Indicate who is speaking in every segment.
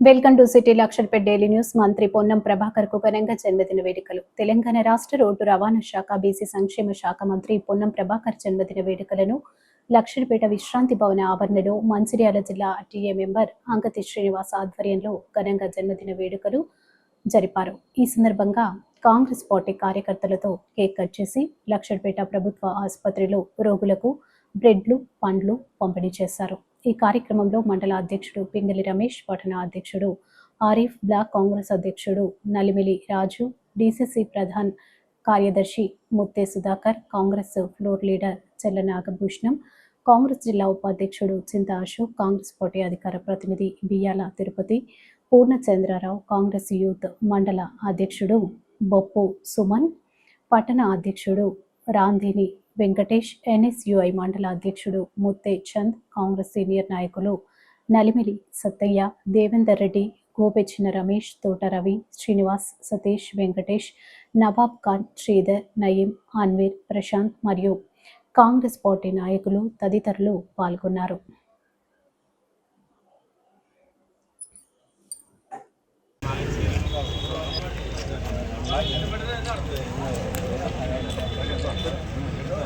Speaker 1: Welcome to city Luxettipet daily news. మంత్రి పొన్నం ప్రభాకర్కు ఘనంగా జన్మదిన వేడుకలు. తెలంగాణ రాష్ట్ర రోడ్డు రవాణా శాఖ బీసీ సంక్షేమ శాఖ మంత్రి పొన్నం ప్రభాకర్ జన్మదిన వేడుకలను లక్షర్పేట విశ్రాంతి భవన ఆవరణలో మంచిర్యాల జిల్లా టీఏ మెంబర్ అంగతి శ్రీనివాస్ ఆధ్వర్యంలో ఘనంగా జన్మదిన వేడుకలు జరిపారు. ఈ సందర్భంగా కాంగ్రెస్ పార్టీ కార్యకర్తలతో కేక్ కట్ చేసి లక్షర్పేట ప్రభుత్వ ఆసుపత్రిలో రోగులకు బ్రెడ్లు పండ్లు పంపిణీ చేశారు. ఈ కార్యక్రమంలో మండల అధ్యక్షుడు పింగళి రమేష్ పట్టణ అధ్యక్షుడు ఆరిఫ్ బ్లాక్ కాంగ్రెస్ అధ్యక్షుడు నలిమిలి రాజు డిసిసి ప్రధాన్ కార్యదర్శి ముత్తే సుధాకర్ కాంగ్రెస్ ఫ్లోర్ లీడర్ చెల్ల నాగభూషణం కాంగ్రెస్ జిల్లా ఉపాధ్యక్షుడు చింత అశోక్ కాంగ్రెస్ పార్టీ అధికార ప్రతినిధి బియ్యాల తిరుపతి పూర్ణచంద్రరావు కాంగ్రెస్ యూత్ మండల అధ్యక్షుడు బొప్పు సుమన్ పట్టణ అధ్యక్షుడు రాంధిని వెంకటేష్ ఎన్ఎస్యుఐ మండల అధ్యక్షుడు ముత్తే చంద్ కాంగ్రెస్ సీనియర్ నాయకులు నలిమిలి సత్తయ్య దేవేందర్ రెడ్డి గోపెచ్చిన రమేష్ తోట రవి శ్రీనివాస్ సతీష్ వెంకటేష్ నవాబ్ ఖాన్ శ్రీధర్ నయీం అన్వీర్ ప్రశాంత్ మరియు కాంగ్రెస్ పార్టీ నాయకులు తదితరులు పాల్గొన్నారు.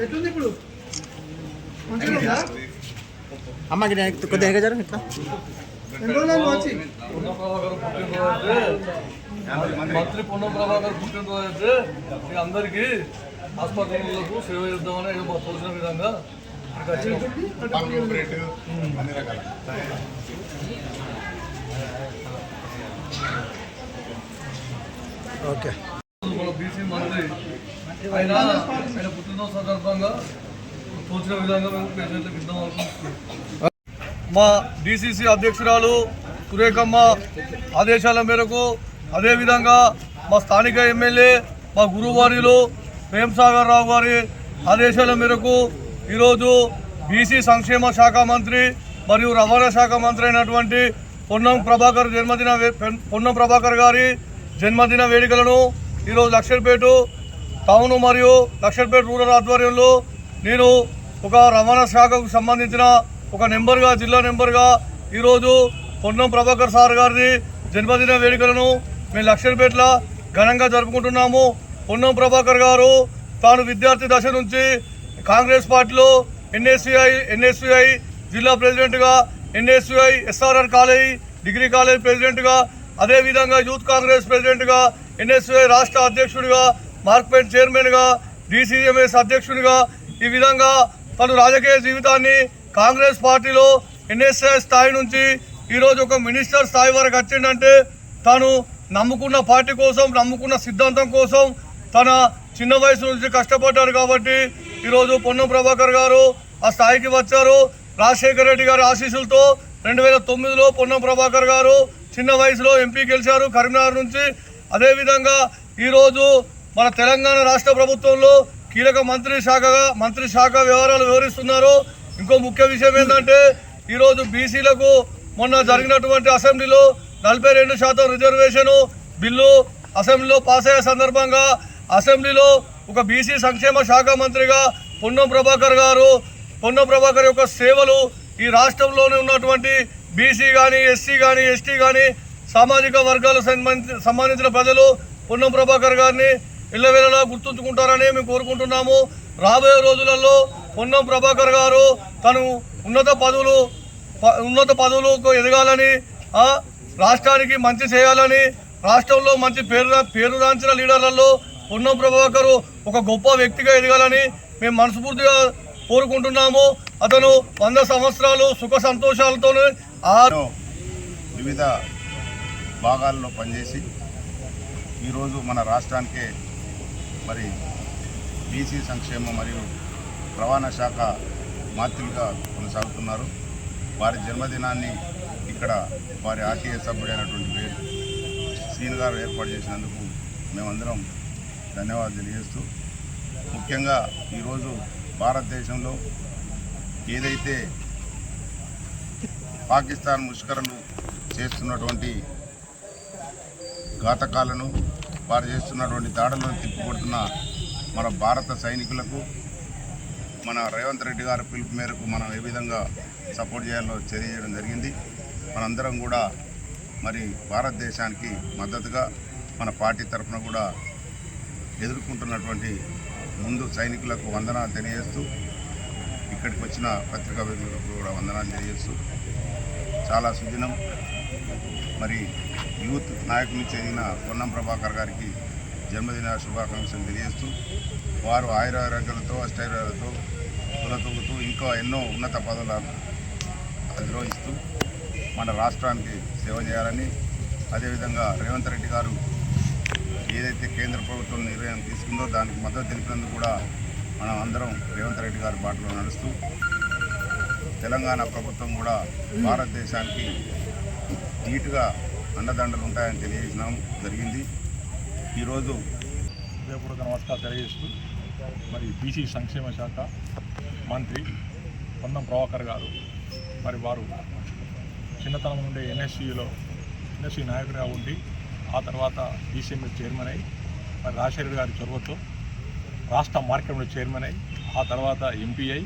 Speaker 2: ఎట్లుంది ఇప్పుడు
Speaker 3: అమ్మ కొద్దిగా ఎగజారు ఇట్లా
Speaker 2: ఎన్ని రోజులు వచ్చి
Speaker 4: మంత్రి పొన్నం ప్రభాకర్ పుట్టినరోజు అందరికీ ఆసుపత్రులకు సేవ చేద్దామని మాకు తోచిన విధంగా.
Speaker 3: ఓకే.
Speaker 4: మన బీసీ మంత్రి ఆయన ఆయన పుట్టినరోజు సందర్భంగా తోచిన విధంగా మేము పేషెంట్లకు ఇద్దాం అనుకుంటున్నాం. మా డిసిసి అధ్యక్షురాలు సురేఖమ్మ ఆదేశాల మేరకు అదేవిధంగా మా స్థానిక ఎమ్మెల్యే మా గురువారిలు ప్రేమ్సాగర్ రావు గారి ఆదేశాల మేరకు ఈరోజు బీసీ సంక్షేమ శాఖ మంత్రి మరియు రవాణా శాఖ మంత్రి అయినటువంటి పొన్నం ప్రభాకర్ జన్మదిన పొన్నం ప్రభాకర్ గారి జన్మదిన వేడుకలను ఈరోజు లక్షర్పేట టౌన్ మరియు లక్షర్పేట రూరల్ ఆధ్వర్యంలో నేను ఒక రవాణా శాఖకు సంబంధించిన ఒక నెంబర్గా జిల్లా నెంబర్గా ఈరోజు పొన్నం ప్రభాకర్ సార్ గారిని జన్మదిన వేడుకలను మేము లక్షర్పేటలో ఘనంగా జరుపుకుంటున్నాము. పొన్నం ప్రభాకర్ గారు తాను విద్యార్థి దశ నుంచి కాంగ్రెస్ పార్టీలో ఎన్ఎస్సిఐ ఎన్ఎస్సిఐ జిల్లా ప్రెసిడెంట్గా NSUI SRR college degree college ప్రెసిడెంట్గా అదేవిధంగా యూత్ కాంగ్రెస్ ప్రెసిడెంట్గా ఎన్ఎస్యుఐ రాష్ట్ర అధ్యక్షుడిగా మార్క్పెట్ చైర్మన్గా డిసిఎంఎస్ అధ్యక్షుడిగా ఈ విధంగా తను రాజకీయ జీవితాన్ని కాంగ్రెస్ పార్టీలో ఎన్ఎస్ఐ స్థాయి నుంచి ఈరోజు ఒక మినిస్టర్ స్థాయి వరకు వచ్చిందంటే తాను నమ్ముకున్న పార్టీ కోసం నమ్ముకున్న సిద్ధాంతం కోసం తన చిన్న వయసు నుంచి కష్టపడ్డారు కాబట్టి ఈరోజు పొన్నం ప్రభాకర్ గారు ఆ స్థాయికి వచ్చారు. రాజశేఖర రెడ్డి గారి ఆశీస్సులతో రెండు వేల తొమ్మిదిలో పొన్నం ప్రభాకర్ గారు చిన్న వయసులో ఎంపీ గెలిచారు కరీంనగర్ నుంచి. అదేవిధంగా ఈరోజు మన తెలంగాణ రాష్ట్ర ప్రభుత్వంలో కీలక మంత్రి శాఖగా మంత్రి శాఖ వ్యవహారాలు వివరిస్తున్నారు. ఇంకో ముఖ్య విషయం ఏంటంటే ఈరోజు బీసీలకు మొన్న జరిగినటువంటి అసెంబ్లీలో నలభై రెండు శాతం రిజర్వేషను బిల్లు అసెంబ్లీలో పాస్ అయ్యే సందర్భంగా అసెంబ్లీలో ఒక బీసీ సంక్షేమ శాఖ మంత్రిగా పొన్నం ప్రభాకర్ గారు పొన్నం ప్రభాకర్ యొక్క సేవలు ఈ రాష్ట్రంలోనే ఉన్నటువంటి బీసీ కానీ ఎస్సీ కానీ ఎస్టీ కానీ సామాజిక వర్గాలకు సంబంధించిన ప్రజలు పొన్నం ప్రభాకర్ గారిని ఇళ్ళవేళలా గుర్తుంచుకుంటారని మేము కోరుకుంటున్నాము. రాబోయే రోజులలో పొన్నం ప్రభాకర్ గారు తను ఉన్నత పదవులు ప- ఉన్నత పదవులకు ఎదగాలని రాష్ట్రానికి మంచి చేయాలని రాష్ట్రంలో మంచి పేరు పేరుగాంచిన లీడర్లలో పొన్నం ప్రభాకర్ ఒక గొప్ప వ్యక్తిగా ఎదగాలని మేము మనస్ఫూర్తిగా కోరుకుంటున్నాము. అతను వంద సంవత్సరాలు సుఖ సంతోషాలతో
Speaker 5: ఆరు వివిధ భాగాల్లో పనిచేసి ఈరోజు మన రాష్ట్రానికే మరి బీసీ సంక్షేమ మరియు రవాణా శాఖ మాతృలుగా కొనసాగుతున్నారు. వారి జన్మదినాన్ని ఇక్కడ వారి ఆర్టీఏ సభ్యుడైనటువంటి వే గారు ఏర్పాటు చేసినందుకు మేమందరం ధన్యవాదాలు తెలియజేస్తూ ముఖ్యంగా ఈరోజు భారతదేశంలో ఏదైతే పాకిస్తాన్ ముష్కరలు చేస్తున్నటువంటి ఘాతకాలను వారు చేస్తున్నటువంటి దాడులను తిప్పికొడుతున్న మన భారత సైనికులకు మన రేవంత్ రెడ్డి గారి పిలుపు మేరకు మనం ఏ విధంగా సపోర్ట్ చేయాలో తెలియజేయడం జరిగింది. మనందరం కూడా మరి భారతదేశానికి మద్దతుగా మన పార్టీ తరఫున కూడా ఎదుర్కొంటున్నటువంటి ముందు సైనికులకు వందనాలు తెలియజేస్తూ ఇక్కడికి వచ్చిన పత్రికా విలేకరులకు కూడా వందనాలు తెలియజేస్తూ చాలా సుదినం. మరి యూత్ నాయకునికి చెందిన పొన్నం ప్రభాకర్ గారికి జన్మదిన శుభాకాంక్షలు తెలియజేస్తూ వారు ఆయురారోగ్యాలతో అష్టైర్యాలతో తులతూగుతూ ఇంకా ఎన్నో ఉన్నత పదవులను అధిరోహిస్తూ మన రాష్ట్రానికి సేవ చేయాలని అదేవిధంగా రేవంత్ రెడ్డి గారు ఏదైతే కేంద్ర ప్రభుత్వం నిర్ణయం తీసుకుందో దానికి మద్దతు తెలిపినందుకు కూడా మనం అందరం రేవంత్ రెడ్డి గారి బాటలో నడుస్తూ తెలంగాణ ప్రభుత్వం కూడా భారతదేశానికి నీటుగా అండదండలు ఉంటాయని తెలియజేసినాం. జరిగింది. ఈరోజు
Speaker 6: హృదయపూర్వక నమస్కారం తెలియజేస్తూ మరి బీసీ సంక్షేమ శాఖ మంత్రి పొన్నం ప్రభాకర్ గారు మరి వారు చిన్నతనం నుండి ఎన్ఎస్సిలో ఎన్ఎస్సి నాయకుడిగా ఉండి ఆ తర్వాత డీసీఎంఎల్ చైర్మన్ అయి మరి రాజశేఖర్ గారి చొరవతో రాష్ట్ర మార్కెట్లో చైర్మన్ అయి ఆ తర్వాత ఎంపీ అయి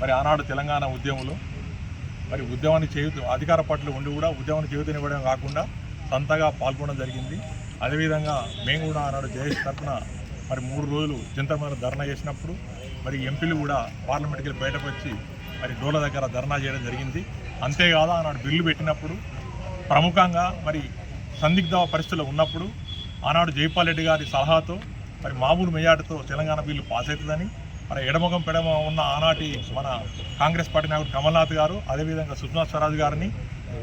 Speaker 6: మరి ఆనాడు తెలంగాణ ఉద్యమంలో మరి ఉద్యమాన్ని చేయుతూ అధికార పట్ల ఉండి కూడా ఉద్యమాన్ని చేయుతనివ్వడం కాకుండా సొంతగా పాల్గొనడం జరిగింది. అదేవిధంగా మేము కూడా ఆనాడు జయేష్ తరఫున మరి మూడు రోజులు జంతర్ ధర్నా చేసినప్పుడు మరి ఎంపీలు కూడా పార్లమెంట్కి బయటకు వచ్చి మరి డోల దగ్గర ధర్నా చేయడం జరిగింది. అంతేకాదు ఆనాడు బిల్లు పెట్టినప్పుడు ప్రముఖంగా మరి సందిగ్ధ పరిస్థితుల్లో ఉన్నప్పుడు ఆనాడు జైపాల్ రెడ్డి గారి సలహాతో మరి మామూలు మెజార్టీతో తెలంగాణ బిల్లు పాస్ అవుతుందని మరి ఎడమగం పెడమ ఉన్న ఆనాటి మన కాంగ్రెస్ పార్టీ నాయకుడు కమల్నాథ్ గారు అదేవిధంగా సుష్మా స్వరాజ్ గారిని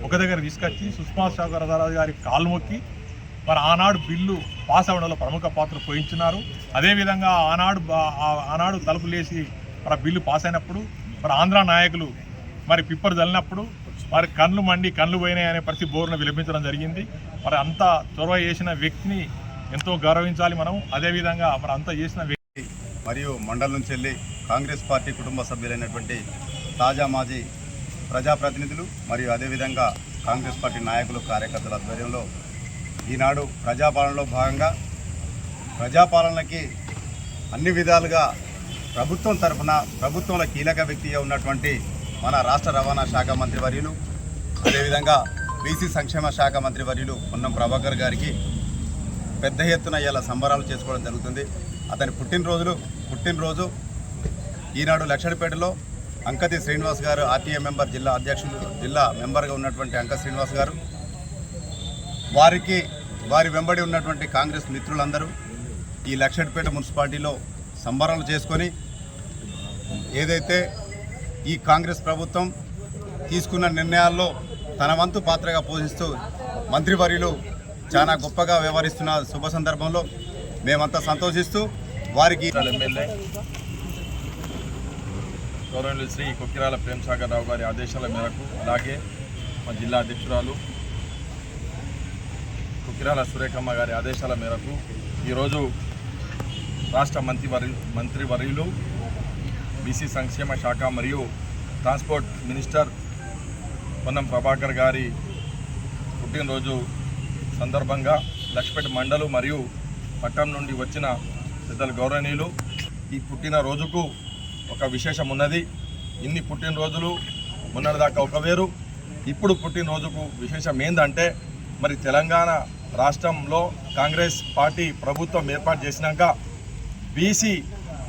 Speaker 6: ఒక దగ్గర తీసుకొచ్చి సుష్మా స్వరాజ్ గారి కాలు మొక్కి మరి ఆనాడు బిల్లు పాస్ అవ్వడంలో ప్రముఖ పాత్ర పోయించినారు అదేవిధంగా ఆనాడు ఆనాడు తలుపులేసి మరి బిల్లు పాస్ అయినప్పుడు మరి ఆంధ్ర నాయకులు మరి పిప్పర్ చల్లినప్పుడు మరి కళ్ళు మండి కళ్ళు పోయినాయి అనే పరిస్థితి బోర్ను విలపించడం జరిగింది. మరి అంత చొరవ చేసిన వ్యక్తిని ఎంతో గౌరవించాలి మనం అదేవిధంగా మరి అంత చేసిన వ్యక్తి
Speaker 5: మరియు మండలం నుంచి వెళ్ళి కాంగ్రెస్ పార్టీ కుటుంబ సభ్యులైనటువంటి తాజా మాజీ ప్రజాప్రతినిధులు మరియు అదేవిధంగా కాంగ్రెస్ పార్టీ నాయకులు కార్యకర్తల ఆధ్వర్యంలో ఈనాడు ప్రజాపాలనలో భాగంగా ప్రజాపాలనకి అన్ని విధాలుగా ప్రభుత్వం తరఫున ప్రభుత్వంలో కీలక వ్యక్తిగా ఉన్నటువంటి మన రాష్ట్ర రవాణా శాఖ మంత్రి వర్యులు అదేవిధంగా బీసీ సంక్షేమ శాఖ మంత్రి వర్యులు పొన్నం ప్రభాకర్ గారికి పెద్ద ఎత్తున ఇలా సంబరాలు చేసుకోవడం జరుగుతుంది. అతని పుట్టినరోజులు పుట్టినరోజు ఈనాడు లక్షడిపేటలో అంకతి శ్రీనివాస్ గారు ఆర్టీఏ మెంబర్ జిల్లా అధ్యక్షులు జిల్లా మెంబర్గా ఉన్నటువంటి అంక శ్రీనివాస్ గారు వారికి వారి వెంబడి ఉన్నటువంటి కాంగ్రెస్ మిత్రులందరూ ఈ లక్షడిపేట మున్సిపాలిటీలో సంబరాలు చేసుకొని ఏదైతే ఈ కాంగ్రెస్ ప్రభుత్వం తీసుకున్న నిర్ణయాల్లో తన వంతు పాత్రగా పోషిస్తూ మంత్రివర్యులు చాలా గొప్పగా వ్యవహరిస్తున్న శుభ సందర్భంలో మేమంతా సంతోషిస్తూ వారికి
Speaker 7: ఎమ్మెల్యే గౌరవనీయులు శ్రీ కుక్కిరాల ప్రేమసాగర్ రావు గారి ఆదేశాల మేరకు అలాగే మా జిల్లా అధ్యక్షురాలు కుకిరాల సురేఖమ్మ గారి ఆదేశాల మేరకు ఈరోజు రాష్ట్ర మంత్రి వరి మంత్రివర్యులు బీసీ సంక్షేమ శాఖ మరియు ట్రాన్స్పోర్ట్ మినిస్టర్ పొన్నం ప్రభాకర్ గారి పుట్టినరోజు సందర్భంగా లక్ష్మీపేట మండలు మరియు పట్టణం నుండి వచ్చిన పెద్దలు గౌరవనీయులు ఈ పుట్టినరోజుకు ఒక విశేషం ఉన్నది ఇన్ని పుట్టినరోజులు మొన్నటిదాకా ఒక వేరు. ఇప్పుడు పుట్టినరోజుకు విశేషం ఏంటంటే మరి తెలంగాణ రాష్ట్రంలో కాంగ్రెస్ పార్టీ ప్రభుత్వం ఏర్పాటు చేసినాక బీసీ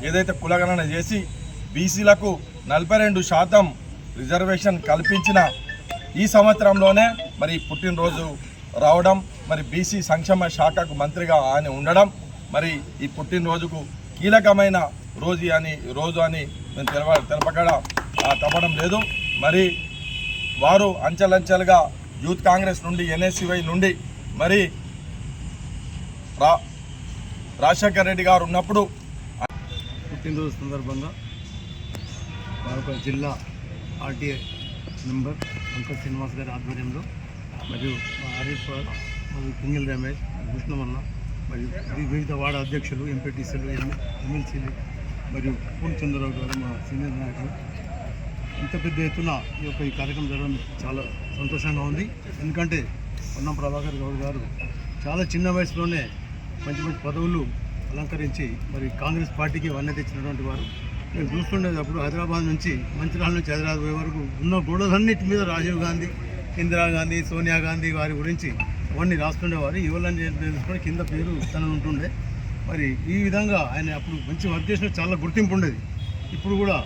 Speaker 7: ఏదైతే కులగణన చేసి బీసీలకు నలభై రెండు శాతం రిజర్వేషన్ కల్పించిన ఈ సంవత్సరంలోనే మరి పుట్టినరోజు రావడం మరి బీసీ సంక్షేమ శాఖకు మంత్రిగా ఆయన ఉండడం మరి ఈ పుట్టినరోజుకు కీలకమైన రోజు అని రోజు అని మేము తెలవ తెలపకడ ఆ, తప్పడం లేదు. మరి వారు అంచెలంచెలుగా యూత్ కాంగ్రెస్ నుండి ఎన్ఎస్సివై నుండి మరి రా రాజశేఖర రెడ్డి గారు ఉన్నప్పుడు
Speaker 8: పుట్టినరోజు సందర్భంగా మరొక జిల్లా ఆర్టీఐ మెంబర్ అంకల్ శ్రీనివాస్ గారి ఆధ్వర్యంలో మరియు మా హరీష్ మరియు పింగిల్ రమేష్ కృష్ణమన్న మరియు వివిధ వార్డు అధ్యక్షులు ఎంపీటీసీలు ఎమ్మెల్సీలు మరియు పూర్ణ చంద్రరావు గారు మా సీనియర్ నాయకులు. ఇంత పెద్ద ఎత్తున ఈ యొక్క ఈ కార్యక్రమం జరగడం చాలా సంతోషంగా ఉంది. ఎందుకంటే పొన్నం ప్రభాకర్ గౌడ్ గారు చాలా చిన్న వయసులోనే మంచి మంచి పదవులు అలంకరించి మరి కాంగ్రెస్ పార్టీకి వన్నె తెచ్చినటువంటి వారు. నేను చూస్తుండేది అప్పుడు హైదరాబాద్ నుంచి మంచిర్యాల నుంచి హైదరాబాద్ పోయే వరకు ఉన్న గోడలన్నిటి మీద రాజీవ్ గాంధీ ఇందిరాగాంధీ సోనియా గాంధీ వారి గురించి అవన్నీ రాస్తుండేవారు. ఇవ్వాలని తెలుసుకొని కింద పేరు తన ఉంటుండే. మరి ఈ విధంగా ఆయన అప్పుడు మంచి వర్క్ చేసిన చాలా గుర్తింపు ఉండేది. ఇప్పుడు కూడా